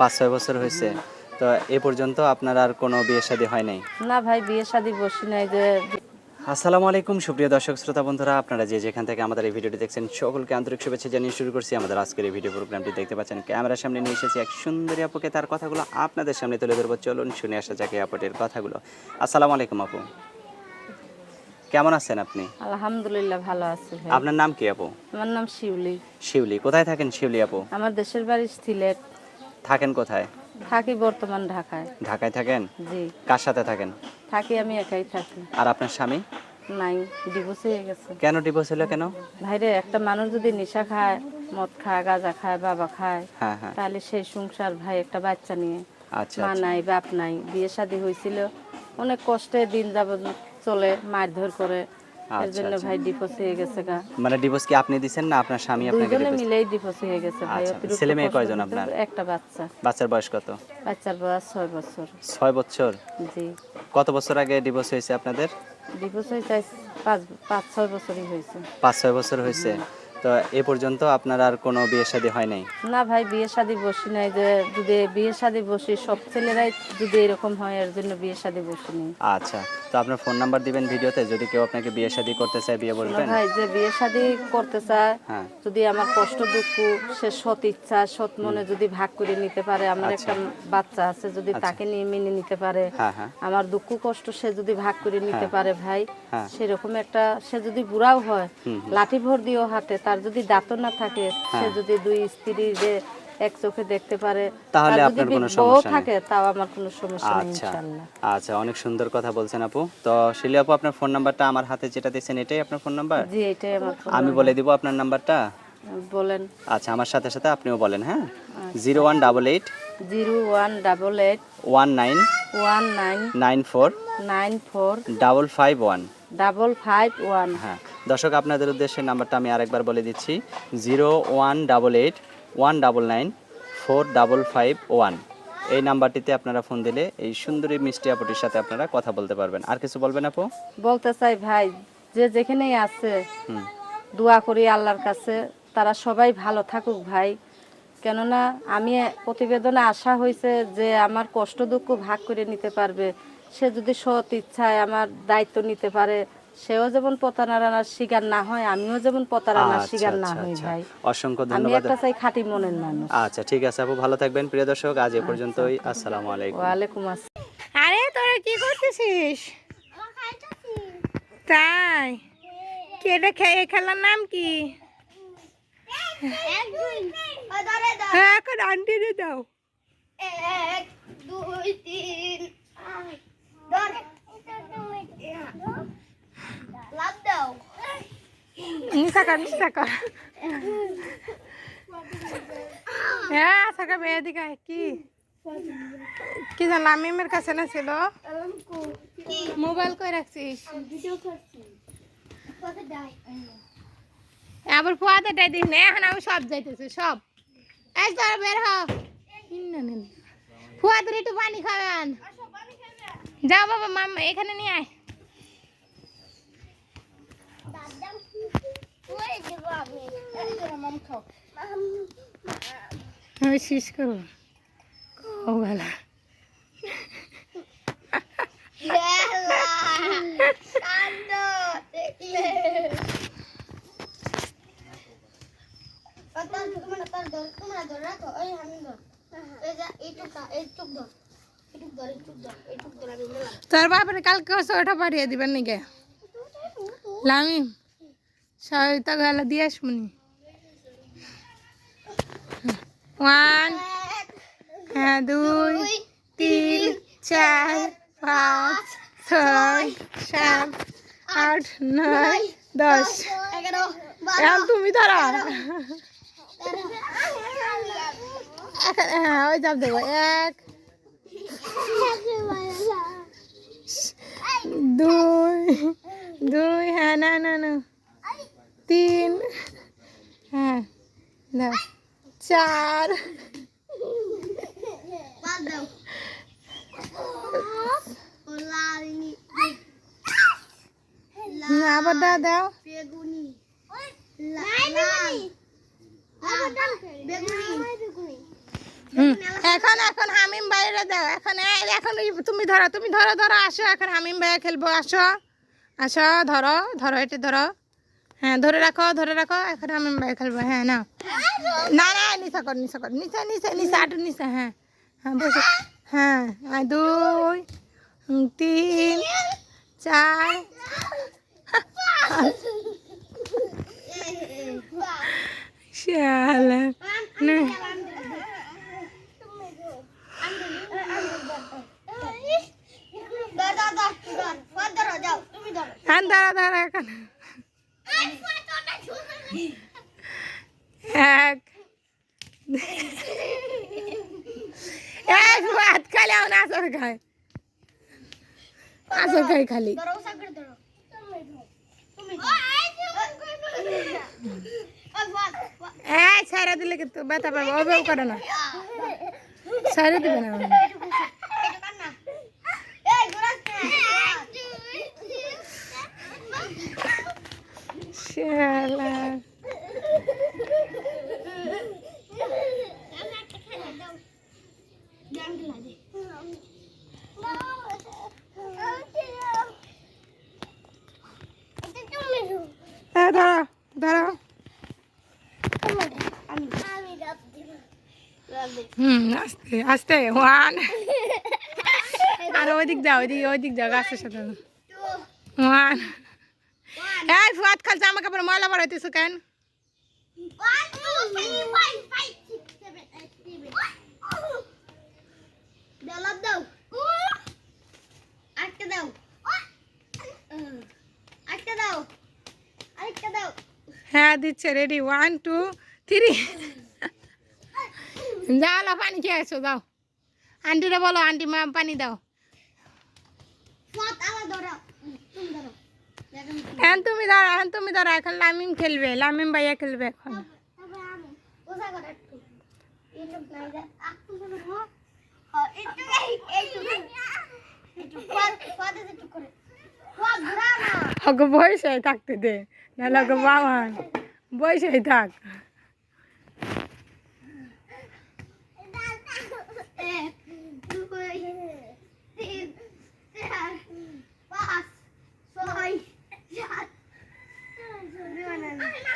পাঁচ ছয় বছর হয়েছে তো এ পর্যন্ত আপনার আর কোনো বিয়ে শাদী হয় নাই? না ভাই বিয়ে শাদি বসি নাই যে আসসালামু আলাইকুম সুপ্রিয় দর্শক শ্রোতা বন্ধুরা আপনারা যে যেখান থেকে আমাদের এই ভিডিওটি দেখছেন সকলকে আন্তরিক শুভেচ্ছা জানিয়ে শুরু করছি আমাদের আজকের এই ভিডিও প্রোগ্রামটি। দেখতে পাচ্ছেন ক্যামেরার সামনে নিয়ে এসেছি এক সুন্দরী আপুকে তার কথাগুলো আপনাদের সামনে তুলে ধরবো। চলুন শুনে আসা যাকে আপুটির কথাগুলো। আসসালামু আলাইকুম আপু। কেমন আছেন আপনি? আলহামদুলিল্লাহ ভালো আছি আপনার নাম কি আপু? আমার নাম শিউলি। শিউলি। কোথায় থাকেন শিউলি আপু? আমার দেশের বাড়ি সিলেট। থাকেন কোথায়? থাকি বর্তমান ঢাকায়। ঢাকায় থাকেন? জি। কার সাথে থাকেন? থাকি আমি একাই থাকি। আর আপনার স্বামী? নাই ডিভোর্স হয়ে গেছে। কেন ডিভোর্স হলো কেন? ভাইরে একটা মানুষ যদি নেশা খায় মদ খায় গাঁজা খায় বাবা খায় হ্যাঁ হ্যাঁ। তাহলে সেই সংসার ভাই একটা বাচ্চা নিয়ে আচ্ছা মা আচ্ছা। নাই বাপ নাই বিয়ে শাদি হয়েছিল অনেক কষ্টে দিন যাবত চলে মারধর করে এর আচ্ছা, জন্য আচ্ছা। ভাই ডিভোর্স হয়ে গেছে গা। মানে ডিভোর্স কি আপনি দিছেন না আপনার স্বামী আপনাকে দুইজনে মিলেই ডিভোর্স হয়ে গেছে ভাই আচ্ছা, ছেলে মেয়ে কয়জন আপনার? একটা বাচ্চা। বাচ্চার বয়স কত? বাচ্চার বয়স বছর। ছয় বছর? জি। কত বছর আগে ডিভোর্স হয়েছে আপনাদের? ডিভোর্স হয়েছে আজ পাঁচ পাঁচ ছয় বছরই হয়েছে। পাঁচ ছয় বছর হয়েছে। তো এ পর্যন্ত আপনার আর কোনো বিয়ে শাদী হয় নাই? না ভাই বিয়ে শাদি বসি নাই যে যদি বিয়ে শাদি বসি সব ছেলেরাই যদি এরকম হয় এর জন্য বিয়ে শাদি বসি নাই। আচ্ছা তো আপনার ফোন নাম্বার দিবেন ভিডিওতে যদি কেউ আপনাকে বিয়ে শাদী করতে চায় বিয়ে বলবেন? ভাই যে বিয়ে শাদি করতে চায় হ্যাঁ। যদি আমার কষ্ট দুঃখ সে সৎ ইচ্ছা সৎ মনে যদি ভাগ করে নিতে পারে আমার একটা বাচ্চা আছে যদি তাকে নিয়ে মেনে নিতে পারে হ্যাঁ হ্যাঁ। আমার দুঃখ কষ্ট সে যদি ভাগ করে নিতে পারে ভাই। সেরকম একটা সে যদি বুড়াও হয় লাঠি ভর দিও হাতে তার যদি দাঁত না থাকে সে হ্যাঁ। যদি দুই স্ত্রী যে এক চোখে দেখতে পারে তাহলে আপনার কোনো সমস্যা। থাকে তাও আমার কোনো সমস্যা নেই আচ্ছা। ইনশাল্লাহ। আচ্ছা অনেক সুন্দর কথা বলছেন আপু। তো শিলি আপু আপনার ফোন নাম্বারটা আমার হাতে যেটা দিয়েছেন এটাই আপনার ফোন নাম্বার? জি এটাই আমার phone আমি বলে দিব আপনার নাম্বারটা? বলেন। আচ্ছা আমার সাথে সাথে আপনিও বলেন হ্যাঁ? Zero one double eight zero one double eight one nine one nine nine four nine four double five one. Double five one হ্যাঁ দর্শক আপনাদের উদ্দেশ্যে নাম্বারটা আমি আরেকবার বলে দিচ্ছি zero one double eight one double nine four double five one. এই নাম্বারটিতে আপনারা ফোন দিলে এই সুন্দরী মিষ্টি আপুটির সাথে আপনারা কথা বলতে পারবেন। আর কিছু বলবেন আপু? বলতে চাই ভাই যে যেখানেই আছে দোয়া করি আল্লাহর কাছে তারা সবাই ভালো থাকুক ভাই। কেননা আমি প্রতিবেদনে আশা হয়েছে যে আমার কষ্ট দুঃখ ভাগ করে নিতে পারবে। সে যদি সৎ ইচ্ছায় আমার দায়িত্ব নিতে পারে সেও যেমন প্রতারণার শিকার না হয় আমিও যেমন প্রতারণার আচ্ছা, শিকার না আচ্ছা, হই আচ্ছা। ভাই। অসংখ্য ধন্যবাদ। আমি একটা চাই খাঁটি মনের মানুষ। আচ্ছা ঠিক আছে আপু ভালো থাকবেন। প্রিয় দর্শক আজ এ পর্যন্তই। আসসালামু আলাইকুম। ওয়া আলাইকুম আসসালাম। আরে তোরা কি করতেছিস? তাই? কি এটা এই খেলার নাম কি? হ্যাঁ এখন আন্টিরে দাও। এক দুই তিন নিশা কর নিশা কর হ্যাঁ সাকা মেয়ে দিকে কি? কি জানলাম মিমের কাছে না ছিল? মোবাইল কই রাখছিস? আবার ফুয়াদেরটাই দিস না এখন আমি সব যাইতেছি সব। এই তোরা বের হ। ফুয়াদের একটু পানি খাবেন যাও বাবা মাম এখানে নিয়ে আয় আমি খাও শেষ করব ও ভালো কান্দ দেখলে তোমরা তোমরা ধর রাখো এই আমি ধর এই যা এইটুক এইটুক ধর তোর বাপের কালকে ওটা পাঠিয়ে দিবেন নাকি লামি সবিতা গেলা দিয়ে আসবনি ওয়ান হ্যাঁ দুই তিন চার পাঁচ ছয় সাত আট নয় দশ এগারো এখন তুমি ধরো এখন হ্যাঁ ওই যাব দেবো এক দুই দুই হ্যাঁ না না না। তিন হ্যাঁ চার। দাও লালিনি আবার দাও দাও। বেগুনি। বেগুনি। এখন এখন হামিম বাইরে দাও এখন এই, এখন তুমি ধরো তুমি ধরো ধরো আসো এখন হামিম ভাইয়া খেলব আসো আসো ধরো ধরো এটি ধরো। হ্যাঁ ধরে রাখো ধরে রাখো এখন হামিম ভাই খেলব হ্যাঁ নাও। না না নিশা কর নিশা কর নিশা নিশা নিশা আটু নিশা হ্যাঁ হ্যাঁ বসে। হ্যাঁ দুই তিন চার শালা না ধর ধর ধর ধর ধর ধরো যাও তুমি ধরো হ্যাঁ দাঁড়া দাঁড়া এখন। এক। এক ভাত এখন আসর খায়। খালি। ছেড়ে দিলে কিন্তু ব্যথা পাবো অভাব করে না। ছেড়ে দিবে না এটা কার না এই ঘোরাস শালা হ্যাঁ ধরো ধরো হুম আস্তে আস্তে ওয়ান আর ওইদিক যাও ওইদিক ওইদিক যাও গাছের সাথে। ওয়ান এই ফুয়াদ খাল জামা কাপড় ময়লা কেন দাও দাও আটকে দাও দাও হ্যাঁ দিচ্ছে রেডি ওয়ান টু থ্রি যাও পানি খেয়ে আসো যাও আন্টিরা বলো আন্টি মা পানি দাও আলা ধরো এখন তুমি ধরো এখন তুমি ধরো এখন লামিম খেলবে লামিম ভাইয়া খেলবে এখন তারপরে আমি ওজা করে একটু এইটুক নাই যে একটু করে হ্যাঁ হ্যাঁ একটু এই একটু একটু ফাত ফাত একটু করে ফাত ঘুরা না ওকে বয়সে থাকতে দে নাহলে ওকে বাবা বয়সে থাক এক দুই